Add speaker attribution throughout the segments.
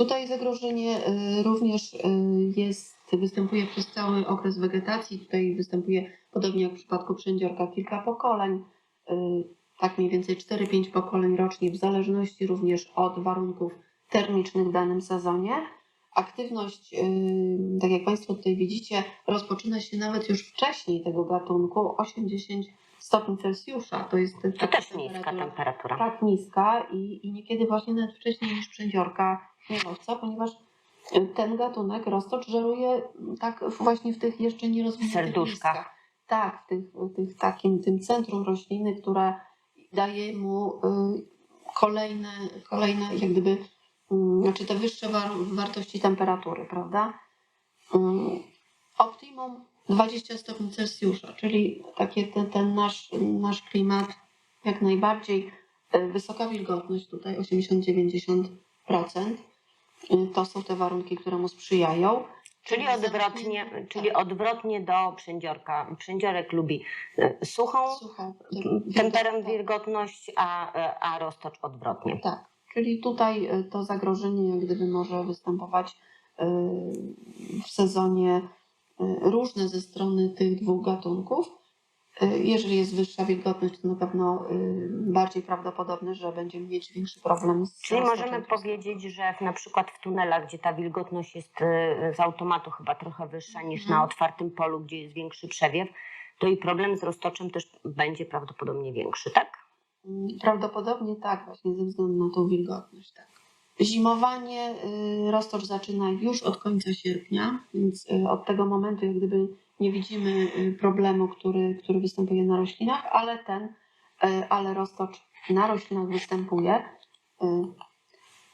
Speaker 1: Tutaj zagrożenie y, również y, jest, występuje przez cały okres wegetacji. Tutaj występuje, podobnie jak w przypadku przędziorka, kilka pokoleń, y, tak mniej więcej 4-5 pokoleń rocznie, w zależności również od warunków termicznych w danym sezonie. Aktywność, tak jak Państwo tutaj widzicie, rozpoczyna się nawet już wcześniej tego gatunku, 80 stopni Celsjusza. To jest
Speaker 2: To
Speaker 1: taka
Speaker 2: też niska
Speaker 1: temperatura
Speaker 2: temperatura.
Speaker 1: tak niska i, i niekiedy właśnie nawet wcześniej niż przędziorka śniegowca, ponieważ y, ten gatunek roztocz żeruje tak właśnie w tych jeszcze nierozwiniętych
Speaker 2: Serduszkach.
Speaker 1: Tak, w tych, w tych takim tym centrum rośliny, które daje mu y, kolejne, kolejne jak gdyby, mm, znaczy te wyższe war, wartości temperatury, prawda? Mm, Optimum 20 stopni Celsjusza, czyli takie ten, ten nasz, nasz klimat jak najbardziej e, wysoka wilgotność tutaj 80-90%. Y, To są te warunki, które mu sprzyjają.
Speaker 2: Czyli odwrotnie, czyli odwrotnie do przędziorka. Przędziorek lubi e, suchą
Speaker 1: Suchą,
Speaker 2: temperem
Speaker 1: tak.
Speaker 2: wilgotność, a, e, a roztocz odwrotnie.
Speaker 1: Tak, czyli tutaj y, to zagrożenie jak gdyby może występować w sezonie różne ze strony tych dwóch gatunków. Y, Jeżeli jest wyższa wilgotność, to na pewno y, bardziej prawdopodobne, że będziemy mieć większy problem z
Speaker 2: Czyli możemy powiedzieć, że w, na przykład w tunelach, gdzie ta wilgotność jest e, z automatu chyba trochę wyższa niż
Speaker 1: Mhm.
Speaker 2: na otwartym polu, gdzie jest większy przewiew, to i problem z roztoczem też będzie prawdopodobnie większy, tak?
Speaker 1: Mm, Prawdopodobnie tak, właśnie ze względu na tą wilgotność. Tak. Zimowanie y, roztocz zaczyna już od końca sierpnia, więc y, od tego momentu jak gdyby nie widzimy y, problemu, który, który występuje na roślinach, ale ten, ale roztocz na roślinach występuje.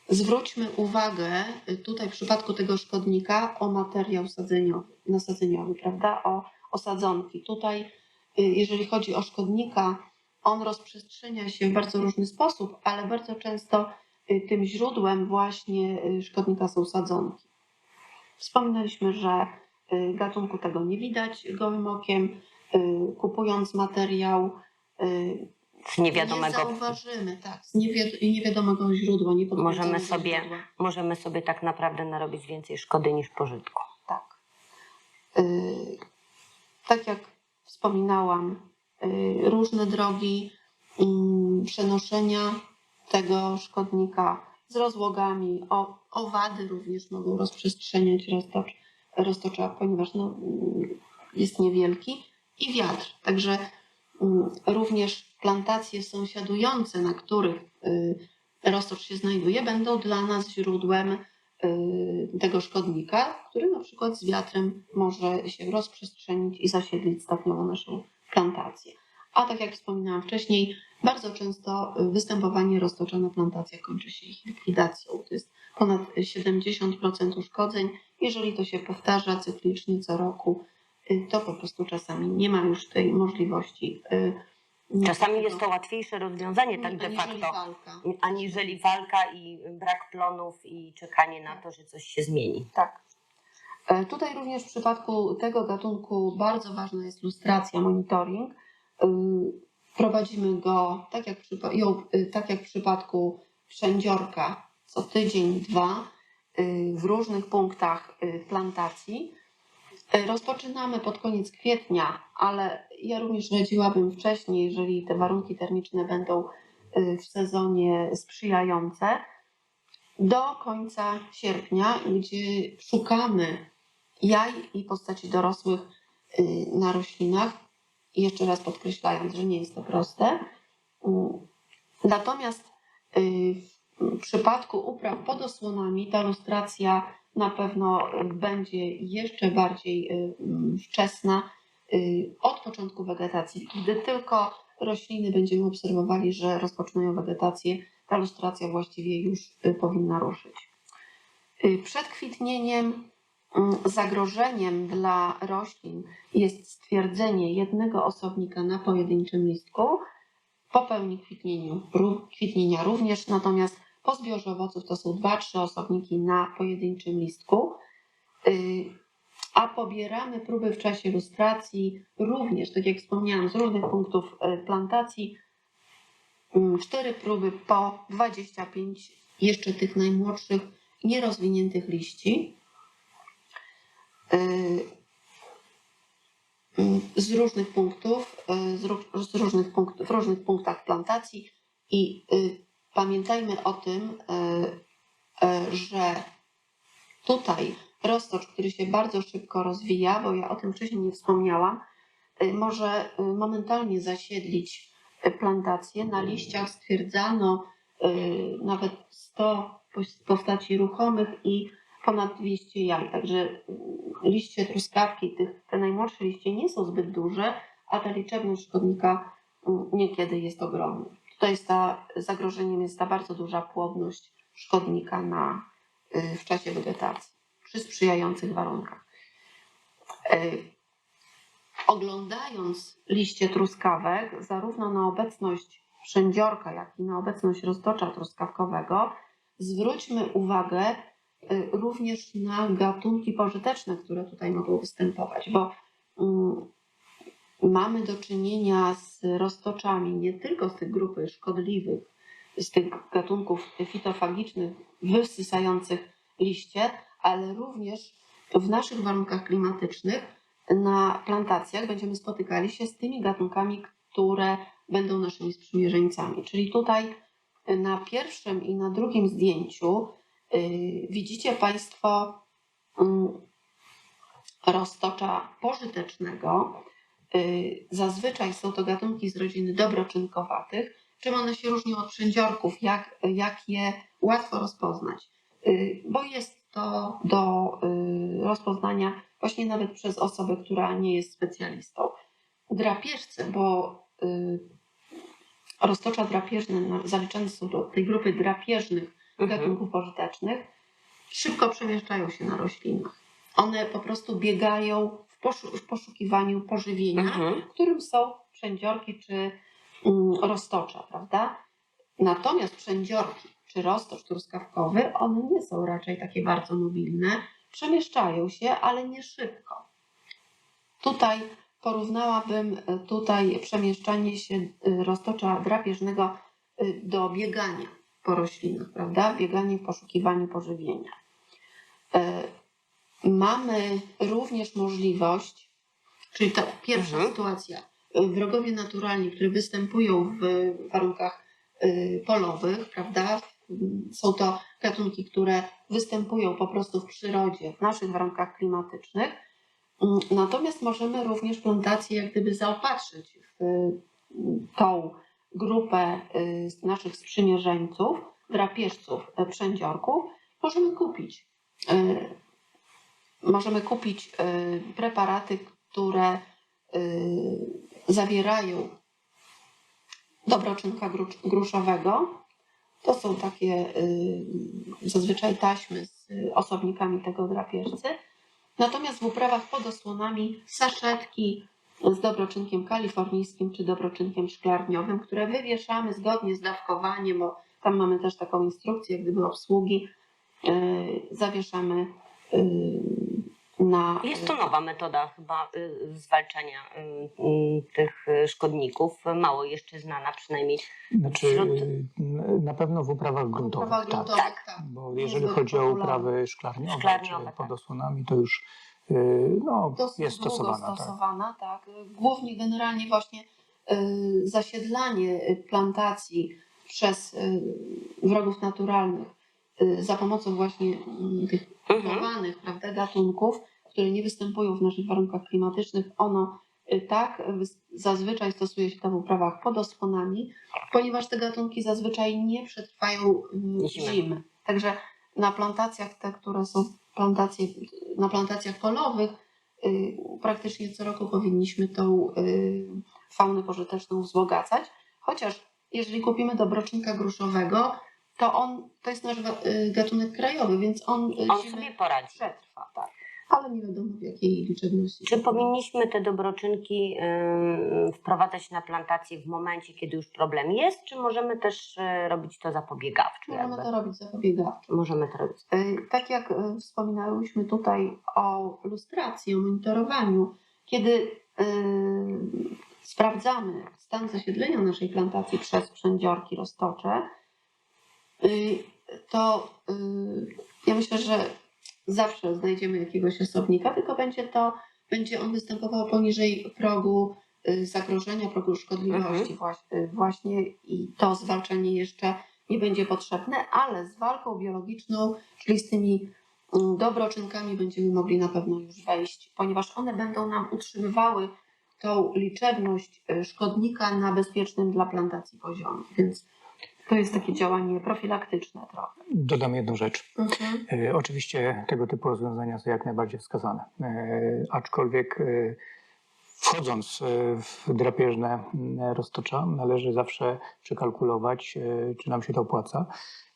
Speaker 1: Zwróćmy uwagę tutaj w przypadku tego szkodnika o materiał sadzeniowy, nasadzeniowy, prawda? O, o sadzonki. Tutaj, jeżeli chodzi o szkodnika, on rozprzestrzenia się w bardzo różny sposób, ale bardzo często tym źródłem właśnie y, szkodnika są sadzonki. Wspominaliśmy, że y, gatunku tego nie widać gołym okiem. y, Kupując materiał, y,
Speaker 2: Z
Speaker 1: nie
Speaker 2: niewiadomego.
Speaker 1: zauważymy, tak, z niewiad- niewiadomego źródła, nie
Speaker 2: Możemy sobie-
Speaker 1: źródła.
Speaker 2: Możemy sobie tak naprawdę narobić więcej szkody niż pożytku.
Speaker 1: Tak. Y, Tak jak wspominałam, y, różne drogi mm, przenoszenia tego szkodnika z rozłogami, o, owady również mogą rozprzestrzeniać roztocz, roztocza, ponieważ no, jest niewielki i wiatr. Także mm, również plantacje sąsiadujące, na których y, roztocz się znajduje, będą dla nas źródłem y, tego szkodnika, który na przykład z wiatrem może się rozprzestrzenić i zasiedlić stopniowo naszą plantację. A tak jak wspominałam wcześniej, bardzo często występowanie roztocza na plantacjach kończy się ich likwidacją. To jest ponad 70% uszkodzeń. Jeżeli to się powtarza cyklicznie co roku, y, to po prostu czasami nie ma już tej możliwości. y,
Speaker 2: Czasami jest to łatwiejsze rozwiązanie, tak de facto,
Speaker 1: walka.
Speaker 2: aniżeli walka i brak plonów i czekanie na to, że coś się zmieni.
Speaker 1: Tak. E, Tutaj również w przypadku tego gatunku bardzo ważna jest lustracja, monitoring. Prowadzimy go tak jak, y, tak jak w przypadku wszędziorka co tydzień, dwa y, w różnych punktach y, plantacji. Rozpoczynamy pod koniec kwietnia, ale ja również radziłabym wcześniej, jeżeli te warunki termiczne będą w sezonie sprzyjające do końca sierpnia, gdzie szukamy jaj i postaci dorosłych na roślinach. Jeszcze raz podkreślając, że nie jest to proste. Mm. Natomiast y, w przypadku upraw pod osłonami ta lustracja na pewno będzie jeszcze bardziej y, mm, wczesna y, od początku wegetacji. Gdy tylko rośliny będziemy obserwowali, że rozpoczynają wegetację, ta lustracja właściwie już powinna ruszyć. Przed kwitnieniem zagrożeniem dla roślin jest stwierdzenie jednego osobnika na pojedynczym listku. Po pełni kwitnieniu, kwitnienia również, natomiast po zbiorze owoców to są dwa, trzy osobniki na pojedynczym listku. Y, A pobieramy próby w czasie lustracji również, tak jak wspomniałam, z różnych punktów y, plantacji. Mm, Cztery próby po 25 jeszcze tych najmłodszych nierozwiniętych liści z różnych punktów, y, z, ró- z różnych punktów, w różnych punktach plantacji i y, pamiętajmy o tym, że tutaj roztocz, który się bardzo szybko rozwija, bo ja o tym wcześniej nie wspomniałam, może momentalnie zasiedlić plantację. Na liściach stwierdzano nawet 100 pos- postaci ruchomych i ponad 200 jaj. Także y, liście truskawki, tych, te najmłodsze liście nie są zbyt duże, a ta liczebność szkodnika y, niekiedy jest ogromna. Tutaj jest ta, zagrożeniem jest ta bardzo duża płodność szkodnika na, y, w czasie wegetacji przy sprzyjających warunkach. Y, Oglądając liście truskawek, zarówno na obecność przędziorka, jak i na obecność roztocza truskawkowego, zwróćmy uwagę również na gatunki pożyteczne, które tutaj mogą występować, bo mm, mamy do czynienia z roztoczami nie tylko z tych grupy szkodliwych, z tych gatunków fitofagicznych wysysających liście, ale również w naszych warunkach klimatycznych na plantacjach będziemy spotykali się z tymi gatunkami, które będą naszymi sprzymierzeńcami. Czyli tutaj na pierwszym i na drugim zdjęciu widzicie Państwo mm, roztocza pożytecznego. Y, Zazwyczaj są to gatunki z rodziny dobroczynkowatych. Czym one się różnią od przędziorków? Jak, jak je łatwo rozpoznać? Y, Bo jest to do y, rozpoznania właśnie nawet przez osobę, która nie jest specjalistą. Drapieżce, bo y, roztocza drapieżne zaliczane są do tej grupy drapieżnych. Gatunków pożytecznych, szybko przemieszczają się na roślinach. One po prostu biegają w, poszu- w poszukiwaniu pożywienia,
Speaker 2: Mhm.
Speaker 1: którym są przędziorki czy mm, roztocza, prawda? Natomiast przędziorki czy roztocz truskawkowy, one nie są raczej takie bardzo mobilne, przemieszczają się, ale nie szybko. Tutaj porównałabym e, tutaj przemieszczanie się e, roztocza drapieżnego e, do biegania po roślinach, prawda? Bieganie w poszukiwaniu pożywienia. E, Mamy również możliwość, czyli ta pierwsza
Speaker 2: Mhm.
Speaker 1: sytuacja, wrogowie naturalni, które występują w warunkach e, polowych, prawda? Są to gatunki, które występują po prostu w przyrodzie, w naszych warunkach klimatycznych. Mm, Natomiast możemy również plantację jak gdyby zaopatrzyć w y, tą grupę y, naszych sprzymierzeńców, drapieżców, y, przędziorków. Możemy kupić. y, Możemy kupić preparaty, które zawierają dobroczynka gruszowego. To są takie zazwyczaj taśmy z osobnikami tego drapieżcy. Natomiast w uprawach pod osłonami saszetki z dobroczynkiem kalifornijskim czy dobroczynkiem szklarniowym, które wywieszamy zgodnie z dawkowaniem, bo tam mamy też taką instrukcję, jak gdyby obsługi, yy, zawieszamy yy, na...
Speaker 2: Jest to nowa metoda chyba y, zwalczania y, y, tych szkodników. Mało jeszcze znana, przynajmniej
Speaker 3: Znaczy,
Speaker 2: Wśród-
Speaker 3: na pewno w uprawach gruntowych.
Speaker 1: uprawach
Speaker 3: tak.
Speaker 1: gruntowych, tak.
Speaker 3: Bo
Speaker 1: Nie
Speaker 3: jeżeli chodzi o uprawy szklarniowe,
Speaker 2: Szklarniowe,
Speaker 3: czy pod
Speaker 2: tak.
Speaker 3: osłonami, to już no,
Speaker 1: dosyć
Speaker 3: jest
Speaker 1: długo
Speaker 3: stosowana. Tak.
Speaker 1: stosowana, tak. Głównie generalnie właśnie y, zasiedlanie plantacji przez y, wrogów naturalnych za pomocą właśnie y, tych
Speaker 2: Mhm.
Speaker 1: chowanych prawda, gatunków, które nie występują w naszych warunkach klimatycznych, ono tak zazwyczaj stosuje się to w uprawach pod osłonami, ponieważ te gatunki zazwyczaj nie przetrwają
Speaker 2: Zimy.
Speaker 1: zimy. Także na plantacjach te, które są plantacje, na plantacjach polowych, y, praktycznie co roku powinniśmy tą y, faunę pożyteczną wzbogacać. Chociaż jeżeli kupimy dobroczynka gruszowego, to on to jest nasz y, gatunek krajowy, więc on,
Speaker 2: on sobie poradzi.
Speaker 1: Ale nie wiadomo w jakiej liczebności.
Speaker 2: Czy powinniśmy te dobroczynki y, wprowadzać na plantację w momencie, kiedy już problem jest, czy możemy też y, robić to zapobiegawczo?
Speaker 1: Możemy
Speaker 2: Jakby?
Speaker 1: to robić zapobiegawczo.
Speaker 2: Możemy to robić.
Speaker 1: Y, Tak jak y, wspominałyśmy tutaj o lustracji, o monitorowaniu, kiedy y, sprawdzamy stan zasiedlenia naszej plantacji przez przędziorki roztocze, y, to y, ja myślę, że zawsze znajdziemy jakiegoś osobnika, tylko będzie to, będzie on występował poniżej progu y, zagrożenia, progu szkodliwości właśnie, y, właśnie i to zwalczanie jeszcze nie będzie potrzebne, ale z walką biologiczną, czyli z tymi mm, dobroczynkami będziemy mogli na pewno już wejść, ponieważ one będą nam utrzymywały tą liczebność y, szkodnika na bezpiecznym dla plantacji poziomie, więc to jest takie działanie profilaktyczne trochę.
Speaker 3: Dodam jedną rzecz.
Speaker 1: Mhm.
Speaker 3: E, Oczywiście tego typu rozwiązania są jak najbardziej wskazane, E, aczkolwiek e, wchodząc w drapieżne roztocza należy zawsze przekalkulować, czy nam się to opłaca.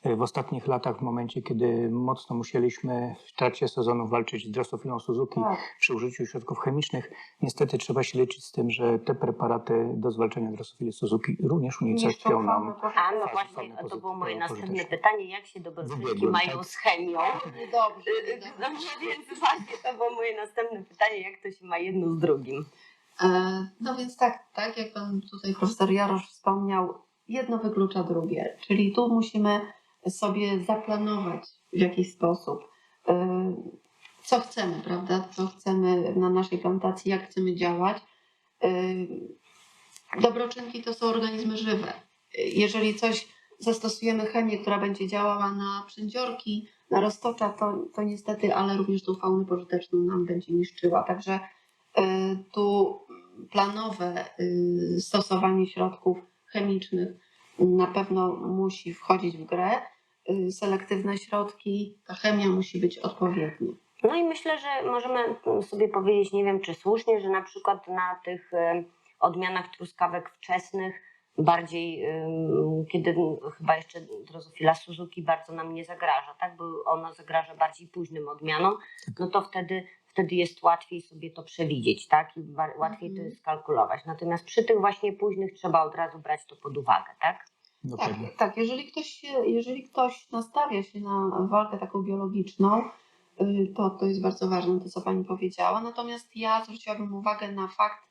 Speaker 3: E, W ostatnich latach, w momencie, kiedy mocno musieliśmy w trakcie sezonu walczyć z drosofilą Suzuki
Speaker 1: Tak.
Speaker 3: przy użyciu środków chemicznych, niestety trzeba się liczyć z tym, że te preparaty do zwalczania drosofili Suzuki również unicestwią nam
Speaker 2: A no właśnie, to było moje następne pytanie, jak się
Speaker 3: Wybiegłem,
Speaker 2: mają
Speaker 3: tak.
Speaker 2: z chemią?
Speaker 1: Dobrze,
Speaker 2: Y, y, No więc właśnie to było moje następne pytanie, jak to się ma jedno z drugim?
Speaker 1: E, No więc tak, tak jak pan tutaj profesor Jarosz wspomniał, jedno wyklucza drugie, czyli tu musimy sobie zaplanować w jakiś sposób, e, co chcemy, prawda? Co chcemy na naszej plantacji, jak chcemy działać. E, Dobroczynki to są organizmy żywe. Jeżeli coś zastosujemy chemię, która będzie działała na przędziorki, na roztocza, to, to niestety, ale również tą faunę pożyteczną nam będzie niszczyła. Także y, tu planowe y, stosowanie środków chemicznych na pewno musi wchodzić w grę. Y, Selektywne środki, ta chemia musi być odpowiednia.
Speaker 2: No i myślę, że możemy sobie powiedzieć, nie wiem czy słusznie, że na przykład na tych em, odmianach truskawek wczesnych bardziej, kiedy chyba jeszcze drozofila Suzuki bardzo nam nie zagraża, tak, bo ona zagraża bardziej późnym odmianom, no to wtedy, wtedy jest łatwiej sobie to przewidzieć, tak, i łatwiej to
Speaker 1: Mhm.
Speaker 2: jest skalkulować. Natomiast przy tych właśnie późnych trzeba od razu brać to pod uwagę, tak?
Speaker 1: Tak,
Speaker 3: Dokładnie.
Speaker 1: tak. Jeżeli ktoś, jeżeli ktoś nastawia się na walkę taką biologiczną, y, to to jest bardzo ważne, to co Pani powiedziała. Natomiast ja zwróciłabym uwagę na fakt